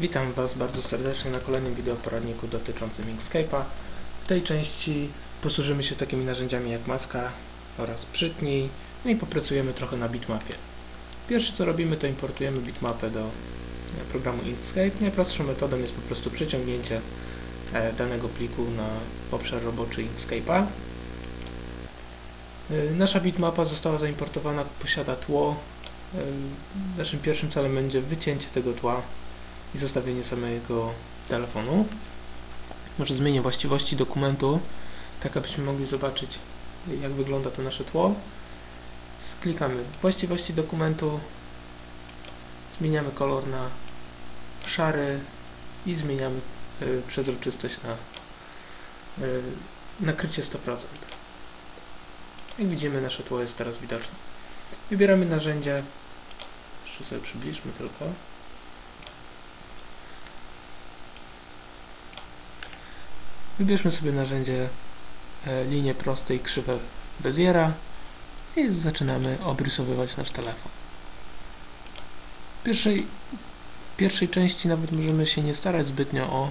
Witam Was bardzo serdecznie na kolejnym wideoporadniku dotyczącym Inkscape'a. W tej części posłużymy się takimi narzędziami jak maska oraz przytnij, no i popracujemy trochę na bitmapie. Pierwsze co robimy to importujemy bitmapę do e, programu Inkscape. Najprostszą metodą jest po prostu przeciągnięcie e, danego pliku na obszar roboczy Inkscape'a. E, Nasza bitmapa została zaimportowana, posiada tło. Naszym pierwszym celem będzie wycięcie tego tła i zostawienie samego telefonu. Może zmienię właściwości dokumentu, tak abyśmy mogli zobaczyć jak wygląda to nasze tło. Sklikamy właściwości dokumentu, zmieniamy kolor na szary i zmieniamy y, przezroczystość na y, nakrycie 100%. Jak widzimy nasze tło jest teraz widoczne. Wybieramy narzędzie, jeszcze sobie przybliżmy tylko. Wybierzmy sobie narzędzie e, linię proste i krzywe Beziera i zaczynamy obrysowywać nasz telefon. W pierwszej, w pierwszej części nawet możemy się nie starać zbytnio o e,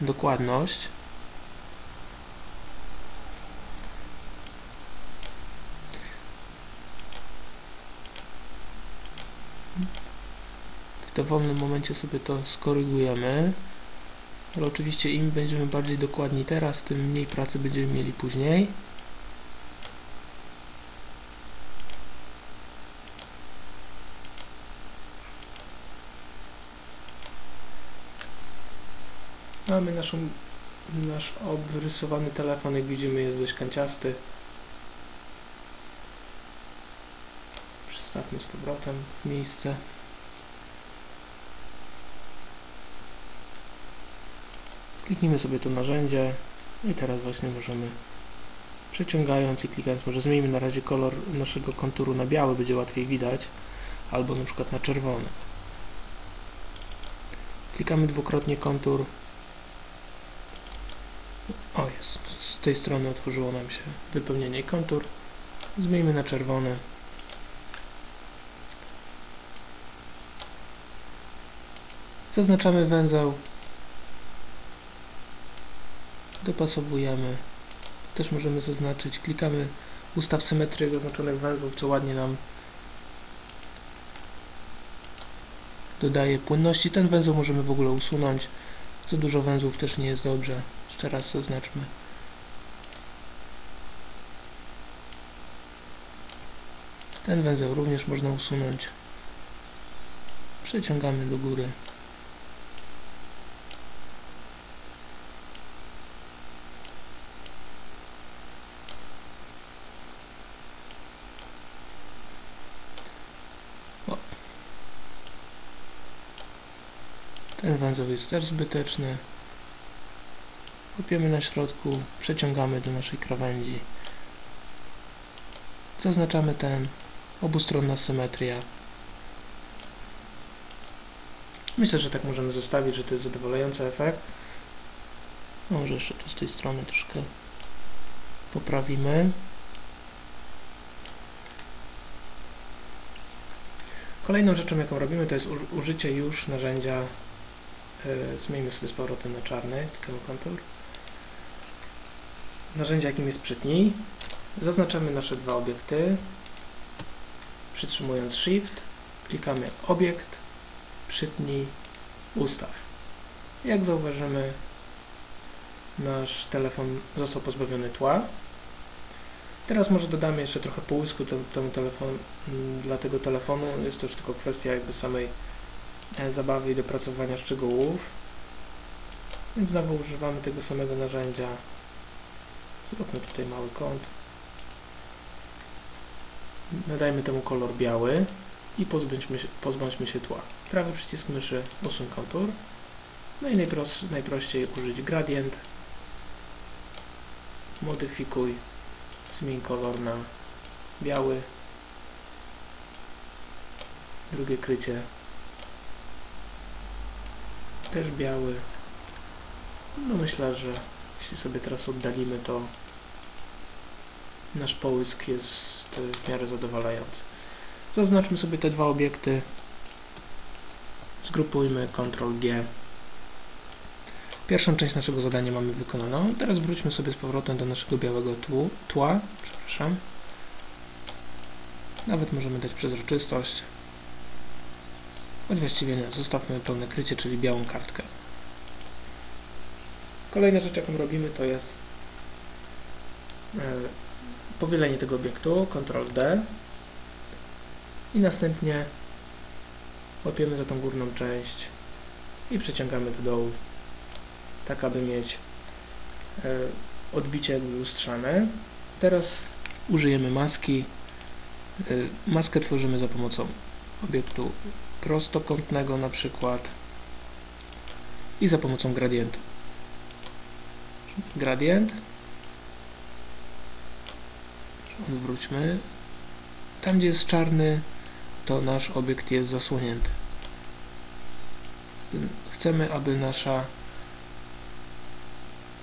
dokładność. W dowolnym momencie sobie to skorygujemy. Ale oczywiście im będziemy bardziej dokładni teraz, tym mniej pracy będziemy mieli później. Mamy naszą, nasz obrysowany telefon, jak widzimy jest dość kanciasty. Przestawmy z powrotem w miejsce. Kliknijmy sobie to narzędzie i teraz właśnie możemy przeciągając i klikając, może zmienimy na razie kolor naszego konturu na biały, będzie łatwiej widać, albo na przykład na czerwony. Klikamy dwukrotnie kontur. O jest, z tej strony otworzyło nam się wypełnienie kontur. Zmieńmy na czerwony. Zaznaczamy węzeł dopasowujemy. Też możemy zaznaczyć, klikamy ustaw symetrię zaznaczonych węzłów, co ładnie nam dodaje płynności. Ten węzeł możemy w ogóle usunąć. Za dużo węzłów też nie jest dobrze. Jeszcze raz zaznaczmy. Ten węzeł również można usunąć. Przeciągamy do góry. Ten węzeł jest też zbyteczny. Łapiemy na środku, przeciągamy do naszej krawędzi. Zaznaczamy ten, obustronna symetria. Myślę, że tak możemy zostawić, że to jest zadowalający efekt. Może jeszcze tu z tej strony troszkę poprawimy. Kolejną rzeczą, jaką robimy, to jest użycie już narzędzia Zmieńmy sobie z powrotem na czarny, klikamy kontur. Narzędzie jakim jest przytnij. Zaznaczamy nasze dwa obiekty. Przytrzymując Shift, klikamy obiekt, przytnij, ustaw. Jak zauważymy, nasz telefon został pozbawiony tła. Teraz może dodamy jeszcze trochę połysku temu telefon, dla tego telefonu. Jest to już tylko kwestia jakby samej zabawy i dopracowania szczegółów. Więc znowu używamy tego samego narzędzia. Zróbmy tutaj mały kąt. Nadajmy temu kolor biały i pozbądźmy się, pozbądźmy się tła. Prawy przycisk myszy usuń kontur. No i najprost, najprościej użyć gradient. Modyfikuj. Zmień kolor na biały. Drugie krycie też biały. No myślę, że jeśli sobie teraz oddalimy, to nasz połysk jest w miarę zadowalający. Zaznaczmy sobie te dwa obiekty. zgrupujmy Ctrl G. Pierwszą część naszego zadania mamy wykonaną. Teraz wróćmy sobie z powrotem do naszego białego tłu, tła. Przepraszam. Nawet możemy dać przezroczystość. Choć właściwie nie, zostawmy pełne krycie, czyli białą kartkę. Kolejna rzecz, jaką robimy, to jest e, powielenie tego obiektu, Ctrl D i następnie łapiemy za tą górną część i przeciągamy do dołu, tak aby mieć e, odbicie lustrzane. Teraz użyjemy maski. E, maskę tworzymy za pomocą obiektu prostokątnego na przykład i za pomocą gradientu. Gradient. Wróćmy. Tam, gdzie jest czarny, to nasz obiekt jest zasłonięty. Chcemy, aby nasza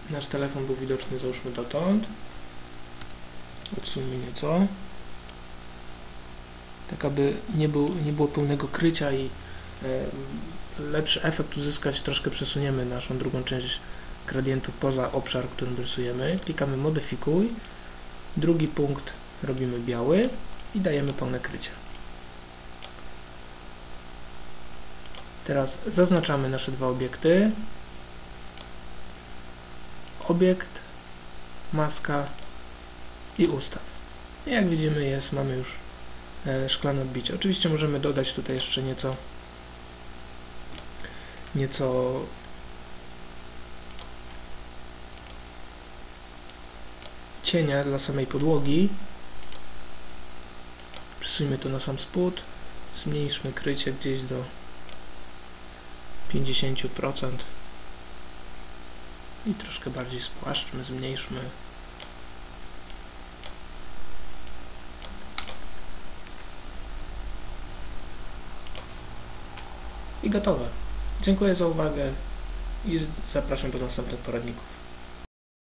nasz telefon był widoczny, załóżmy dotąd. Odsuńmy nieco. Tak, aby nie, był, nie było pełnego krycia i e, lepszy efekt uzyskać, troszkę przesuniemy naszą drugą część gradientu poza obszar, którym rysujemy. Klikamy modyfikuj. Drugi punkt robimy biały i dajemy pełne krycie. Teraz zaznaczamy nasze dwa obiekty. Obiekt, maska i ustaw. Jak widzimy jest, mamy już szklane odbicie. Oczywiście możemy dodać tutaj jeszcze nieco nieco cienia dla samej podłogi. Przesuńmy to na sam spód. Zmniejszmy krycie gdzieś do 50% i troszkę bardziej spłaszczmy, zmniejszmy. I gotowe. Dziękuję za uwagę i zapraszam do następnych poradników.